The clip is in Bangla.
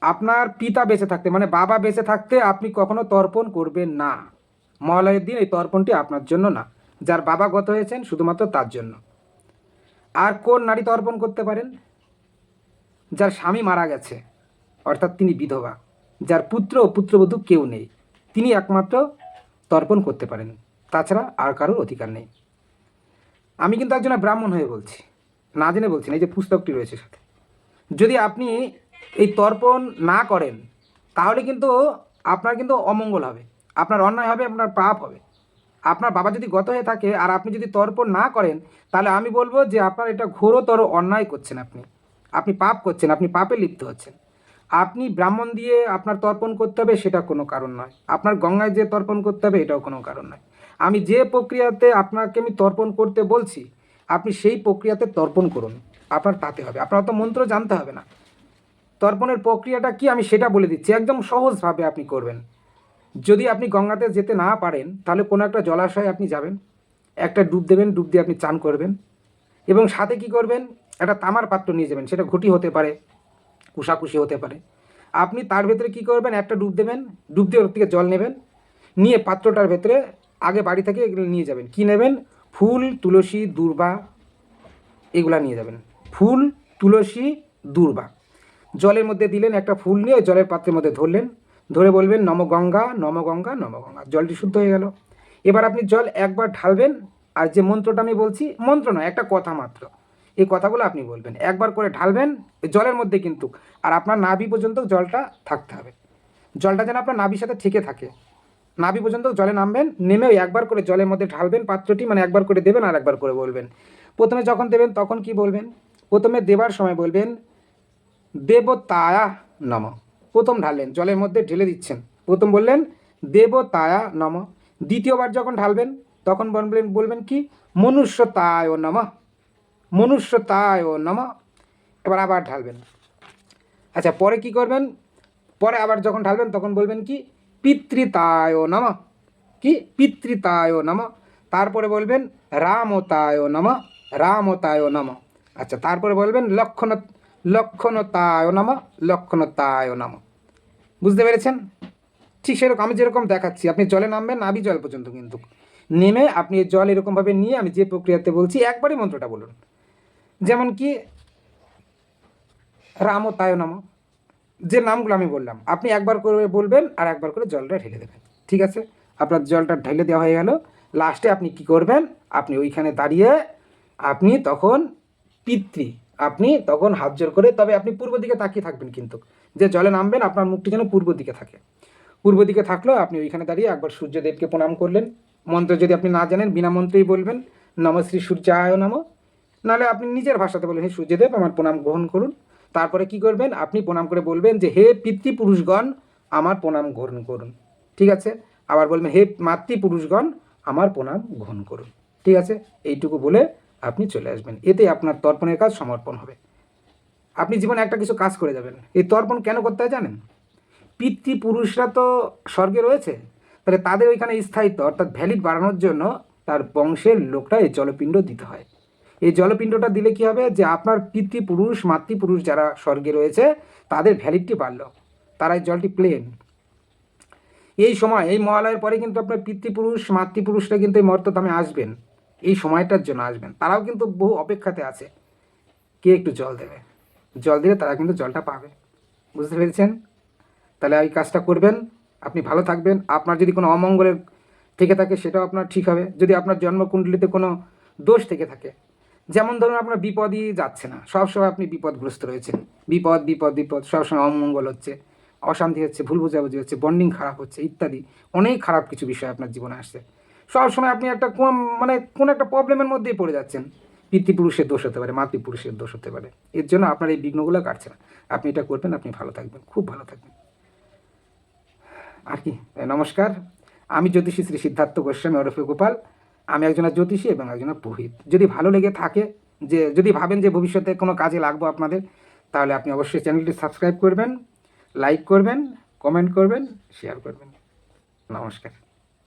আপনার পিতা বেঁচে থাকতে মানে বাবা বেঁচে থাকতে আপনি কখনো তর্পণ করবেন না। মহালয়ের দিন এই তর্পণটি আপনার জন্য না। যার বাবা গত হয়েছেন শুধুমাত্র তার জন্য। আর কোন নারী তর্পণ করতে পারেন? যার স্বামী মারা গেছে, অর্থাৎ তিনি বিধবা, যার পুত্র ও পুত্রবধূ কেউ নেই, তিনি একমাত্র তর্পণ করতে পারেন। তাছাড়া আর কারোর অধিকার নেই। আমি কিন্তু একজন ব্রাহ্মণ হয়ে বলছি, না জেনে বলছি না, এই যে পুস্তকটি রয়েছে সাথে। যদি আপনি এই তর্পণ না করেন, তাহলে কিন্তু আপনার কিন্তু অমঙ্গল হবে। আপনার অন্যায় হবে, আপনার পাপ হবে। আপনার বাবা যদি গত হয়ে থাকে আর আপনি যদি তর্পণ না করেন, তাহলে আমি বলব যে আপনার এটা ঘোরতর অন্যায় করছেন আপনি। আপনি পাপ করছেন, আপনি পাপে লিপ্ত হচ্ছেন। আপনি ব্রাহ্মণ দিয়ে আপনার তর্পণ করতে হবে, সেটা কোনো কারণ নয়। আপনার গঙ্গায় যে তর্পণ করতে হবে, এটাও কোনো কারণ নয়। আমি যে প্রক্রিয়াতে আপনাকে আমি তর্পণ করতে বলছি, আপনি সেই প্রক্রিয়াতে তর্পণ করুন। আপনার তাতে হবে। আপনার তো মন্ত্র জানতে হবে না। তর্পণের প্রক্রিয়াটা কি আমি সেটা বলে দিচ্ছি। একদম সহজভাবে আপনি করবেন। যদি আপনি গঙ্গাতে যেতে না পারেন, তাহলে কোনো একটা জলাশয়ে আপনি যাবেন, একটা ডুব দেবেন, ডুব দিয়ে আপনি চান করবেন এবং সাথে কি করবেন? একটা তামার পাত্র নিয়ে যাবেন, সেটা ঘটি হতে পারে, কুশাকুশি হতে পারে। আপনি তার ভেতরে কি করবেন? একটা ডুব দেবেন, ডুব দিয়ে ওর থেকে জল নেবেন, নিয়ে পাত্রটার ভেতরে আগে বাড়ি থেকে এগুলো নিয়ে যাবেন। কি নেবেন? ফুল, তুলসী, দূর্বা, এগুলা নিয়ে যাবেন। ফুল, তুলসী, দূর্বা। জলের মধ্যে দিলেন একটা ফুল নিয়ে জলের পাত্রের মধ্যে ধরলেন। ধরে বলবেন, নম গঙ্গা নম গঙ্গা নম গঙ্গা। জলটি শুদ্ধ হয়ে গেল। এবার আপনি জল একবার ঢালবেন, আর যে মন্ত্রটা আমি বলছি, মন্ত্র নয়, একটা কথা মাত্র। এই কথাগুলো আপনি বলবেন। একবার করে ঢালবেন জলের মধ্যে কিন্তু, আর আপনার নাভি পর্যন্ত জলটা থাকতে হবে। জলটা যেন আপনার নাভির সাথে থেকে থাকে। নাভি পর্যন্ত জলে নামবেন, নেমে একবার করে জলের মধ্যে ঢালবেন, পাত্রটি মানে একবার করে দেবেন আর একবার করে বলবেন। প্রথমে যখন দেবেন, তখন কি বলবেন? প্রথমে দেবার সময় বলবেন দেবতায়া নম। প্রথম ঢাললেন, জলের মধ্যে ঢেলে দিচ্ছেন। প্রথম বললেন, দেবতায়া নম। দ্বিতীয়বার যখন ঢালবেন, তখন বলবেন বলবেন কি? মনুষ্যতায় নম। মনুষ্যতায় নম। এবার আবার ঢালবেন। আচ্ছা পরে কি করবেন? পরে আবার যখন ঢালবেন, তখন বলবেন কি? পিতৃতায় নম। কি? পিতৃতায় নম। তারপরে বলবেন, রামতায় নম। রামতায় নম। আচ্ছা তারপরে বলবেন, লক্ষণ লক্ষণতায় নম লক্ষণতায় নম। বুঝতে পেরেছেন? ঠিক সেরকম, আমি যেরকম দেখাচ্ছি, আপনি জলে নামবেন নাবি জল পর্যন্ত কিন্তু। নেমে আপনি জল এরকমভাবে নিয়ে আমি যে প্রক্রিয়াতে বলছি, একবারই মন্ত্রটা বলুন। যেমন কি রাম তায় নাম। যে নামগুলো আমি বললাম, আপনি একবার করে বলবেন আর একবার করে জলটা ঢেলে দেবেন। ঠিক আছে? আপনার জলটা ঢেলে দেওয়া হয়ে গেল। লাস্টে আপনি কি করবেন? আপনি ওইখানে দাঁড়িয়ে আপনি তখন পিতৃ আপনি তখন হাত জোর করে, তবে আপনি পূর্ব দিকে তাকিয়ে থাকবেন কিন্তু। যে জলে নামবেন, আপনার মুখটি যেন পূর্ব দিকে থাকে। পূর্ব দিকে থাকলেও আপনি ওইখানে দাঁড়িয়ে একবার সূর্যদেবকে প্রণাম করলেন। মন্ত্র যদি আপনি না জানেন, বিনা মন্ত্রেই বলবেন, নম শ্রী সূর্যায় নম। নাহলে আপনি নিজের ভাষাতে বলবেন, হে সূর্যদেব, আমার প্রণাম গ্রহণ করুন। তারপরে কি করবেন? আপনি প্রণাম করে বলবেন যে, হে পিতৃপুরুষগণ, আমার প্রণাম গ্রহণ করুন। ঠিক আছে? আবার বলবেন, হে মাতৃপুরুষগণ, আমার প্রণাম গ্রহণ করুন। ঠিক আছে? এইটুকু বলে আপনি চলে আসবেন। এতে আপনার তর্পণের কাজ সমর্পণ হবে। আপনি জীবনে একটা কিছু কাজ করে যাবেন। এই তর্পণ কেন করতে হয় জানেন? পিতৃপুরুষরা তো স্বর্গে রয়েছে। তাহলে তাদের ওইখানে স্থায়িত্ব, অর্থাৎ ভ্যালিড বাড়ানোর জন্য তার বংশের লোকটা এই জলপিণ্ড দিতে হয়। এই জলপিণ্ডটা দিলে কি হবে? যে আপনার পিতৃপুরুষ, মাতৃপুরুষ যারা স্বর্গে রয়েছে, তাদের ভ্যালিডটি বাড়লো। তারা এই জলটি প্লেন। এই সময়, এই মহালয়ের পরে কিন্তু আপনার পিতৃপুরুষ, মাতৃপুরুষরা কিন্তু এই মর্তধামে আসবেন। এই সময়টার জন্য আসবেন। তারাও কিন্তু বহু অপেক্ষাতে আছে। কে একটু জল দেবে? জল দিলে তারা কিন্তু জলটা পাবে। বুঝতে পেরেছেন? তাহলে এই কাজটা করবেন। আপনি ভালো থাকবেন। আপনার যদি কোনো অমঙ্গলের থেকে থাকে, সেটাও আপনার ঠিক হবে। যদি আপনার জন্মকুণ্ডলিতে কোনো দোষ থেকে থাকে, যেমন ধরুন আপনার বিপদই যাচ্ছে না, সবসময় আপনি বিপদগ্রস্ত রয়েছেন। বিপদ বিপদ বিপদ, সবসময় অমঙ্গল হচ্ছে, অশান্তি হচ্ছে, ভুল বোঝাবুঝি হচ্ছে বন্ডিং খারাপ হচ্ছে, ইত্যাদি। অনেক খারাপ কিছু বিষয় আপনার জীবনে আসছে। সবসময় আপনি একটা কোন মানে কোন একটা প্রবলেমের মধ্যেই পড়ে যাচ্ছেন। পিতৃপুরুষের দোষ হতে পারে, মাতৃপুরুষের দোষ হতে পারে। এর জন্য আপনার এই বিঘ্নগুলো কাটছে না। আপনি এটা করবেন, আপনি ভালো থাকবেন, খুব ভালো থাকবেন। আর কি? নমস্কার। আমি জ্যোতিষী শ্রী সিদ্ধার্থ গোস্বামী ওরফে গোপাল। আমি একজনের জ্যোতিষী এবং একজনের পুরোহিত। যদি ভালো লেগে থাকে, যে, যদি ভাবেন যে ভবিষ্যতে কোনো কাজে লাগবো আপনাদের, তাহলে আপনি অবশ্যই চ্যানেলটি সাবস্ক্রাইব করবেন, লাইক করবেন, কমেন্ট করবেন, শেয়ার করবেন। নমস্কার।